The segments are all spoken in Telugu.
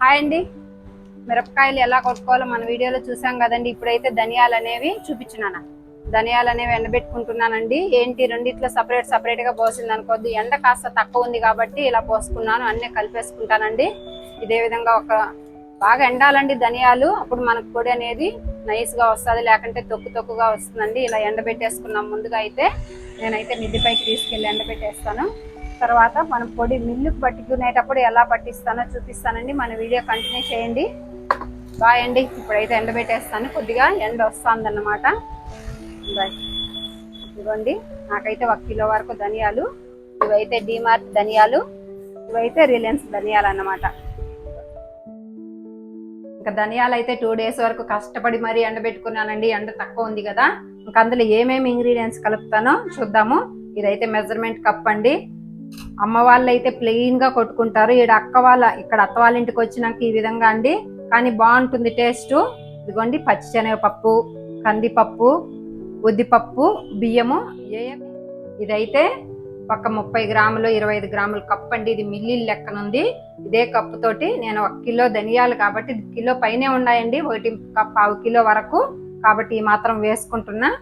హాయ్ అండి. మిరపకాయలు ఎలా కొట్టుకోవాలో మన వీడియోలో చూసాం కదండి. ఇప్పుడైతే ధనియాలు అనేవి చూపించినాను ధనియాలు అనేవి ఎండబెట్టుకుంటున్నానండి. ఏంటి? రెండిట్లో సపరేట్ సపరేట్గా పోసింది అనుకోద్ది ఎండ కాస్త తక్కువ ఉంది కాబట్టి ఇలా పోసుకున్నాను. అన్నీ కలిపేసుకుంటానండి. ఇదే విధంగా ఒక బాగా ఎండాలండి ధనియాలు. అప్పుడు మనకు పొడి అనేది నైస్గా వస్తుంది. లేకుంటే తొక్కు తొక్కుగా వస్తుందండి. ఇలా ఎండబెట్టేసుకున్నాం ముందుగా అయితే. నేనైతే మిద్దిపైకి తీసుకెళ్ళి ఎండబెట్టేస్తాను. తర్వాత మనం పొడి మిల్లుకు పట్టుకునేటప్పుడు ఎలా పట్టిస్తానో చూపిస్తానండి. మన వీడియో కంటిన్యూ చేయండి. బాయ్ అండి. ఇప్పుడైతే ఎండబెట్టేస్తాను. కొద్దిగా ఎండ వస్తుంది అన్నమాట బాయ్. ఇదిగోండి. నాకైతే ఒక కిలో వరకు ధనియాలు ఇవైతే డిమార్ట్ ధనియాలు ఇవైతే రిలయన్స్ ధనియాలు అన్నమాట ఇంకా ధనియాలు అయితే టూ డేస్ వరకు కష్టపడి మరీ ఎండబెట్టుకున్నానండి. ఎండ తక్కువ ఉంది కదా. ఇంకా అందులో ఏమేమి ఇంగ్రీడియంట్స్ కలుపుతానో చూద్దాము. ఇదైతే మెజర్మెంట్ కప్ అండి. అమ్మ వాళ్ళు అయితే ప్లెయిన్గా కొట్టుకుంటారు. ఈడ అక్క వాళ్ళ ఇక్కడ అత్త వాళ్ళ ఇంటికి వచ్చినాక ఈ విధంగా అండి. కానీ బాగుంటుంది టేస్ట్ ఇదిగోండి పచ్చిశనగపప్పు కందిపప్పు ఉద్దిపప్పు బియ్యము ఏ- ఇదైతే ఒక ముప్పై గ్రాములు ఇరవై ఐదు గ్రాములు కప్పు అండి. ఇది మిల్లీ లెక్కనుంది. ఇదే కప్పు తోటి నేను ఒక కిలో ధనియాలు కాబట్టి కిలో పైనే ఉన్నాయండి. ఒకటి కప్ పావు కిలో వరకు కాబట్టి ఈ మాత్రం వేసుకుంటున్నా.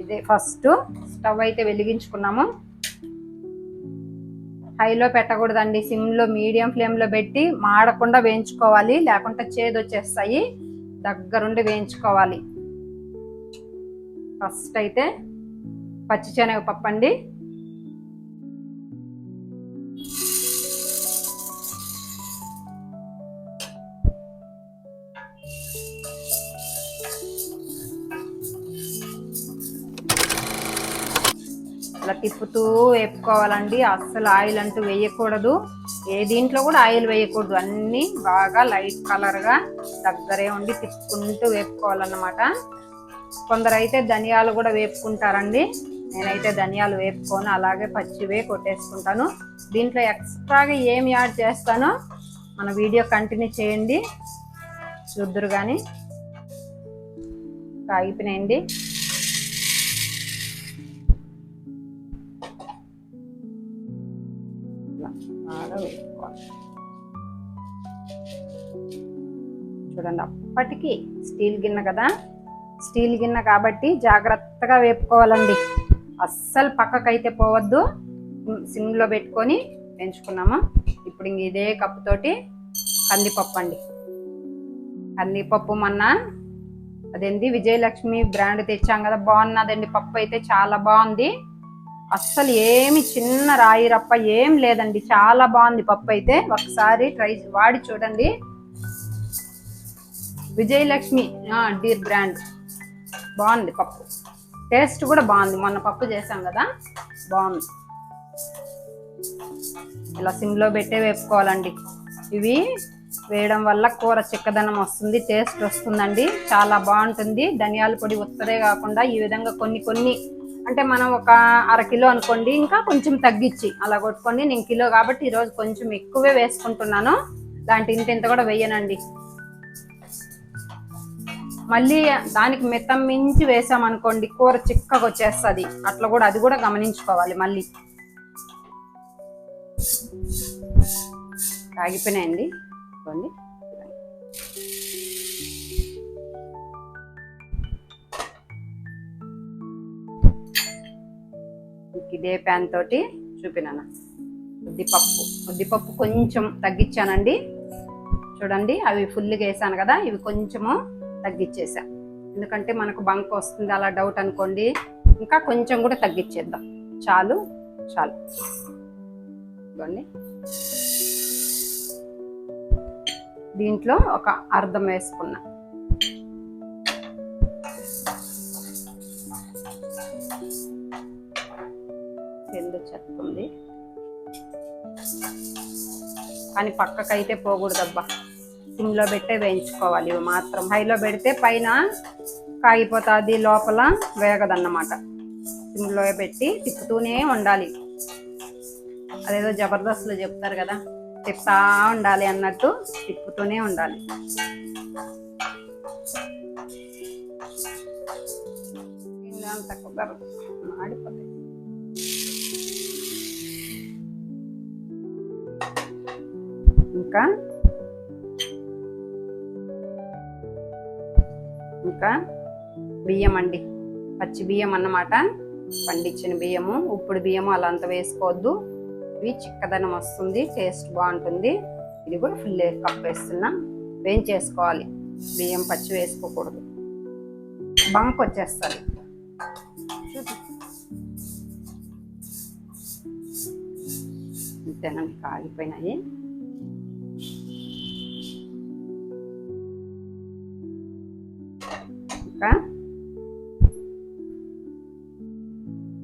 ఇదే ఫస్ట్ స్టవ్ అయితే వెలిగించుకున్నాము. హైలో పెట్టకూడదండి. సిమ్లో మీడియం ఫ్లేమ్లో పెట్టి మాడకుండా వేయించుకోవాలి. లేకుంటే చేదు వచ్చేస్తాయి. దగ్గరుండి వేయించుకోవాలి. ఫస్ట్ అయితే పచ్చిశనగపప్పు అండి అలా తిప్పుతూ వేపుకోవాలండి. అస్సలు ఆయిల్ అంటూ వేయకూడదు. ఏ దీంట్లో కూడా ఆయిల్ వేయకూడదు. అన్ని బాగా లైట్ కలర్గా దగ్గరే ఉండి తిప్పుకుంటూ వేపుకోవాలన్నమాట. కొందరు అయితే ధనియాలు కూడా వేపుకుంటారండి. నేనైతే ధనియాలు వేపుకొని అలాగే పచ్చివే కొట్టేసుకుంటాను. దీంట్లో ఎక్స్ట్రాగా ఏమి యాడ్ చేస్తానో మన వీడియో కంటిన్యూ చేయండి. చూద్దరు కానీ కాగిపోయినాయండి. బాగా వేసుకోవాలి చూడండి అప్పటికి స్టీల్ గిన్నె కదా? స్టీల్ గిన్నె కాబట్టి జాగ్రత్తగా వేపుకోవాలండి. అస్సలు పక్కకైతే పోవద్దు. సిమ్లో పెట్టుకొని పెంచుకున్నాము? ఇప్పుడు ఇంక ఇదే కప్పుతోటి కందిపప్పు అండి. కందిపప్పు మొన్న అదేంది? విజయలక్ష్మి బ్రాండ్ తెచ్చాం కదా? బాగున్నదండి. పప్పు అయితే చాలా బాగుంది. అస్సలు ఏమి చిన్న రాయి రప్ప ఏం లేదండి. చాలా బాగుంది పప్పు అయితే. ఒకసారి ట్రై వాడి చూడండి. Vijayalakshmi deer brand. బాగుంది పప్పు. టేస్ట్ కూడా బాగుంది. మొన్న పప్పు చేసాం కదా. బాగుంది. ఇలా సిమ్లో పెట్టే వేపుకోవాలండి. ఇవి వేయడం వల్ల కూర చిక్కదనం వస్తుంది టేస్ట్ వస్తుందండి. చాలా బాగుంటుంది. ధనియాల పొడి ఉత్తరే కాకుండా ఈ విధంగా కొన్ని కొన్ని అంటే మనం ఒక అర కిలో అనుకోండి ఇంకా కొంచెం తగ్గించి అలా కొట్టుకోండి నేను కిలో కాబట్టి ఈరోజు కొంచెం ఎక్కువే వేసుకుంటున్నాను. దాంట్లో ఇంత ఇంత కూడా వేయనండి. మళ్ళీ దానికి మితం మించి వేసామనుకోండి కూర చిక్కగా వచ్చేస్తుంది. అట్లా కూడా అది కూడా గమనించుకోవాలి మళ్ళీ. ఆగిపోయినాయండి చూడండి ఇదే ప్యాన్ తోటి చూపినాను. ఉద్దిపప్పు. ఉద్దిపప్పు కొంచెం తగ్గించానండి. చూడండి అవి ఫుల్గా వేసాను కదా ఇవి కొంచెము తగ్గించేసా. ఎందుకంటే మనకు బంక్ వస్తుంది అలా డౌట్ అనుకోండి. ఇంకా కొంచెం కూడా తగ్గించేద్దాం. చాలు చాలు. ఇదిగోండి. దీంట్లో ఒక అర్థం వేసుకున్నా. కానీ పక్కకైతే పోకూడదబ్బా. సిమ్లో పెట్టే వేయించుకోవాలి ఇవి మాత్రం. హైలో పెడితే పైన కాగిపోతుంది లోపల వేగదన్నమాట. సిమ్లో పెట్టి తిప్పుతూనే ఉండాలి. అదేదో జబర్దస్త్లో చెప్తారు కదా తిప్పుతా ఉండాలి అన్నట్టు తిప్పుతూనే ఉండాలి. అంత కుదరదు. మాడిపోతుంది ఇంకా? ఇంకా? బియ్యం అండి. పచ్చి బియ్యం అన్నమాట. పండించిన బియ్యము ఉప్పుడు బియ్యము అలా అంత వేసుకోవద్దు. ఇవి చిక్కదనం వస్తుంది టేస్ట్ బాగుంటుంది. ఇది కూడా ఫుల్ కప్ వేస్తున్నా. వేయించేసుకోవాలి బియ్యం పచ్చి వేసుకోకూడదు. బంక్ వచ్చేస్తారు అంతేనండి కాగిపోయినాయి.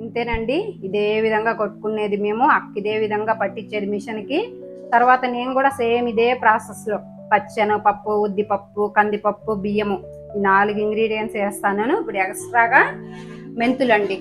ఇంతేనండి. ఇదే విధంగా కొట్టుకునేది మేము అక్క ఇదే విధంగా పట్టించేది మిషన్కి. తర్వాత నేను కూడా సేమ్ ఇదే ప్రాసెస్లో పచ్చెనగపప్పు ఉద్దిపప్పు కందిపప్పు బియ్యము ఈ నాలుగు ఇంగ్రీడియంట్స్ వేస్తాను. ఇప్పుడు ఎక్స్ట్రాగా మెంతులండి.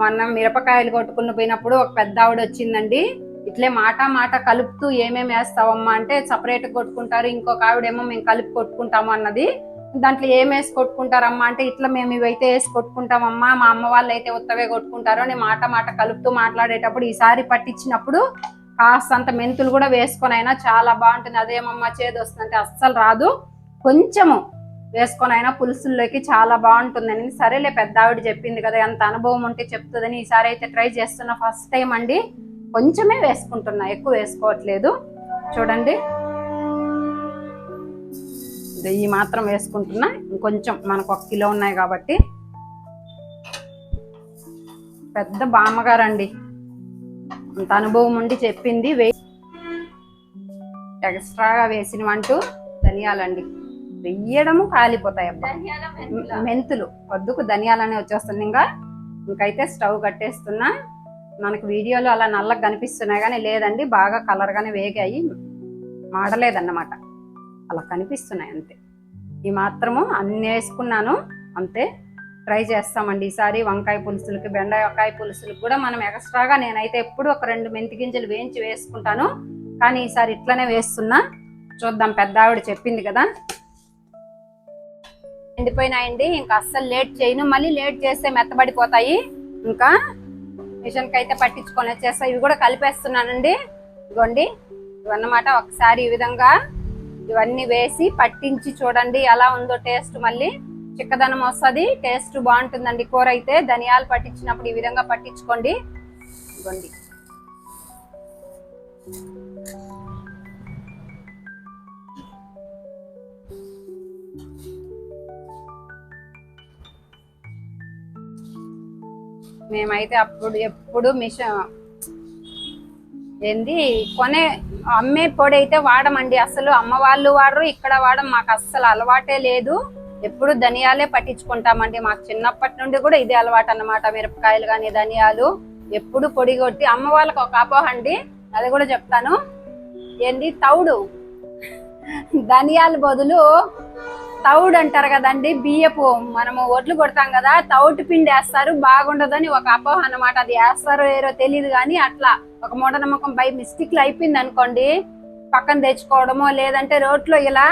మొన్న మిరపకాయలు కొట్టుకుని పోయినప్పుడు ఒక పెద్ద ఆవిడ వచ్చిందండి. ఇట్లే మాట మాట కలుపుతూ ఏమేమి వేస్తావమ్మా అంటే సపరేట్ కొట్టుకుంటారు. ఇంకొక ఆవిడేమో మేము కలిపి కొట్టుకుంటాము అన్నది. దాంట్లో ఏం వేసి కొట్టుకుంటారమ్మా? అంటే ఇట్లా మేము ఇవైతే వేసి కొట్టుకుంటామమ్మా మా అమ్మ వాళ్ళు అయితే ఉత్తవే కొట్టుకుంటారు అని మాట మాట కలుపుతూ మాట్లాడేటప్పుడు ఈసారి పట్టించినప్పుడు కాస్తంత మెంతులు కూడా వేసుకొని అయినా చాలా బాగుంటుంది. అదేమమ్మా చేదు వస్తుందంటే అస్సలు రాదు. కొంచెము వేసుకొని అయినా పులుసుల్లోకి చాలా బాగుంటుందని. సరేలే పెద్ద ఆవిడ చెప్పింది కదా ఎంత అనుభవం ఉంటే చెప్తుందని ఈసారి అయితే ట్రై చేస్తున్నా ఫస్ట్ టైం అండి. కొంచెమే వేసుకుంటున్నా ఎక్కువ వేసుకోవట్లేదు. చూడండి. ఈ మాత్రం వేసుకుంటున్నా. ఇంకొంచెం మనకు ఒక కిలో ఉన్నాయి కాబట్టి. పెద్ద బామ్మగారండి. అంత అనుభవం ఉండి చెప్పింది. వే ఎక్స్ట్రాగా వేసినవంటూ ధనియాలండి. వెయ్యడము కాలిపోతాయి అబ్బా మెంతులు. వద్దుకు ధనియాలనే వచ్చేస్తుంది ఇంకా ఇంకైతే స్టవ్ కట్టేస్తున్నా. మనకు వీడియోలో అలా నల్లగా కనిపిస్తున్నాయి కానీ లేదండి. బాగా కలర్గానే వేగాయి. మాడలేదన్నమాట. అలా కనిపిస్తున్నాయి అంతే. ఈ మాత్రము అన్ని వేసుకున్నాను అంతే. ట్రై చేస్తామండి. ఈసారి వంకాయ పులుసులకి బెండకాయ పులుసులకు కూడా మనం ఎక్స్ట్రాగా నేనైతే ఎప్పుడు ఒక రెండు మెంతి గింజలు వేయించి వేసుకుంటాను. కానీ ఈసారి ఇట్లనే వేస్తున్నా. చూద్దాం పెద్ద ఆవిడ చెప్పింది కదా. ఎండిపోయినాయండి. ఇంకా అస్సలు లేట్ చేయను. మళ్ళీ లేట్ చేస్తే మెత్తబడిపోతాయి. ఇంకా మిషన్కి అయితే పట్టించుకొని వచ్చేస్తా. ఇవి కూడా కలిపేస్తున్నానండి. ఇదిగోండి. ఇవన్నమాట ఒకసారి ఈ విధంగా ఇవన్నీ వేసి పట్టించి చూడండి ఎలా ఉందో టేస్ట్ మళ్ళీ చిక్కదనం వస్తుంది టేస్ట్ బాగుంటుందండి. కూర అయితే ధనియాలు పట్టించినప్పుడు ఈ విధంగా పట్టించుకోండి. ఇవ్వండి మేమైతే అప్పుడు ఎప్పుడు మిషన్ ఏంది కొనే అమ్మే పొడి అయితే వాడమండి. అసలు అమ్మ వాళ్ళు వాడరు ఇక్కడ వాడడం మాకు అస్సలు అలవాటే లేదు. ఎప్పుడు ధనియాలే పట్టించుకుంటామండి. మాకు చిన్నప్పటి నుండి కూడా ఇదే అలవాటు అన్నమాట. మిరపకాయలు కానీ ధనియాలు ఎప్పుడు పొడి కొట్టి అమ్మ వాళ్ళకి ఒక అపోహ అండి. అది కూడా చెప్తాను. ఏంది? తౌడు. ధనియాల బదులు తౌడు అంటారు కదండి బియ్యపు మనము ఒడ్లు కొడతాం కదా తౌటు పిండి వేస్తారు బాగుండదని ఒక అపోహ అన్నమాట. అది వేస్తారో ఏరో తెలియదు కానీ అట్లా ఒక మూఢనమ్మకం బై మిస్టేక్లు అయిపోయింది అనుకోండి పక్కన తెచ్చుకోవడమో లేదంటే రోట్లో ఇలా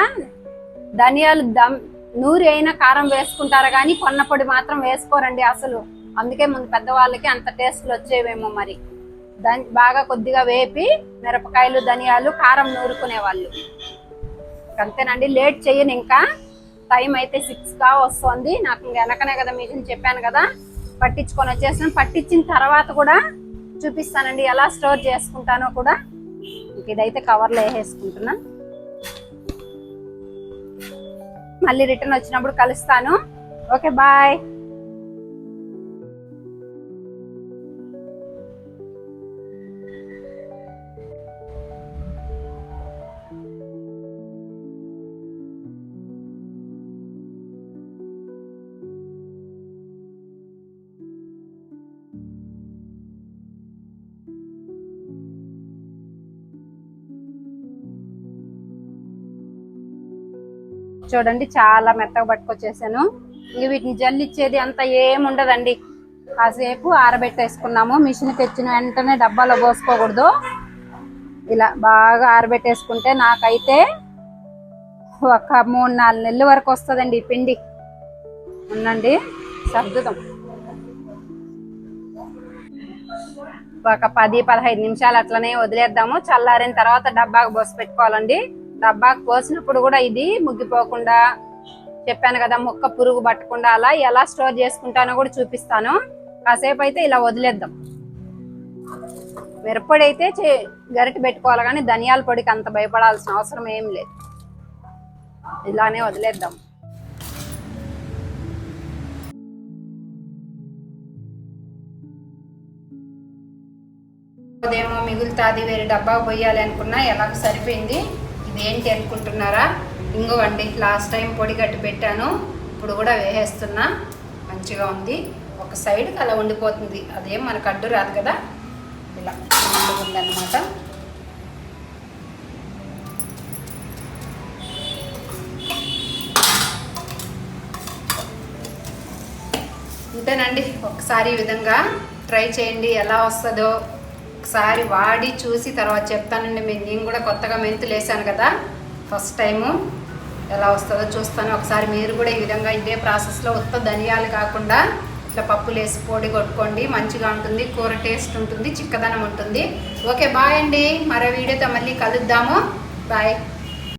ధనియాలు దమ్ నూరి అయినా కారం వేసుకుంటారు కానీ కొన్నపొడి మాత్రం వేసుకోరండి అసలు. అందుకే ముందు పెద్దవాళ్ళకి అంత టేస్ట్లు వచ్చేవేమో మరి. దాని బాగా కొద్దిగా వేపి మిరపకాయలు ధనియాలు కారం నూరుకునే వాళ్ళు అంతేనండి లేట్ చేయను ఇంకా. టైం అయితే సిక్స్గా వస్తుంది. నాకు ఇంక వెనకనే కదా మీకు చెప్పాను కదా. పట్టించుకొని వచ్చేసాను. పట్టించిన తర్వాత కూడా చూపిస్తానండి ఎలా స్టోర్ చేసుకుంటానో కూడా. ఇదైతే కవర్లో వేసేసుకుంటున్నా. మళ్ళీ రిటర్న్ వచ్చినప్పుడు కలుస్తాను. Okay bye. చూడండి చాలా మెత్తగా పట్టుకొచ్చేసాను. ఇంక వీటిని జల్లిచ్చేది అంత ఏముండదండి కాసేపు ఆరబెట్టేసుకున్నాము. మిషన్ తెచ్చిన వెంటనే డబ్బాలో పోసుకోకూడదు. ఇలా బాగా ఆరబెట్టేసుకుంటే నాకైతే ఒక మూడు నాలుగు నెలల వరకు వస్తుందండి ఈ పిండి. ఉండండి సర్దుదాం. ఒక పది పదహైదు నిమిషాలు అట్లనే వదిలేద్దాము. చల్లారిన తర్వాత డబ్బాకు పోసి పెట్టుకోవాలండి. డబ్బాకు పోసినప్పుడు కూడా ఇది ముగ్గిపోకుండా చెప్పాను కదా మొక్క పురుగు పట్టకుండా అలా ఎలా స్టోర్ చేసుకుంటానో కూడా చూపిస్తాను. కాసేపు అయితే ఇలా వదిలేద్దాం. మిరప్పొడి అయితే చే- గరిటె పెట్టుకోవాలి కానీ ధనియాల పొడికి అంత భయపడాల్సిన అవసరం ఏం లేదు. ఇలానే వదిలేద్దాం. అదేమో మిగులుతుంది వేరే డబ్బా పోయాలి అనుకున్నా ఎలాగో సరిపోయింది. ఏంటి అనుకుంటున్నారా? ఇంకోవండి లాస్ట్ టైం పొడి గట్టి పెట్టాను. ఇప్పుడు కూడా వేసేస్తున్నా. మంచిగా ఉంది. ఒక సైడ్కి అలా ఉండిపోతుంది. అదేం మనకు అడ్డు రాదు కదా? ఇలా ఉందన్నమాట. ఉంటానండి ఒకసారి ఈ విధంగా ట్రై చేయండి. ఎలా వస్తుందో ఒకసారి వాడి చూసి తర్వాత చెప్తానండి. మేము నేను కూడా కొత్తగా మెంతులు వేసాను కదా. ఫస్ట్ టైము ఎలా వస్తుందో చూస్తాను. ఒకసారి మీరు కూడా ఈ విధంగా ఇదే ప్రాసెస్లో ఉత్త ధనియాలు కాకుండా ఇట్లా పప్పులు వేసి పొడి కొట్టుకోండి. మంచిగా ఉంటుంది. కూర టేస్ట్ ఉంటుంది. చిక్కదనం ఉంటుంది. ఓకే బాయ్ అండి. మరో వీడియోతో మళ్ళీ కలుద్దాము. బాయ్.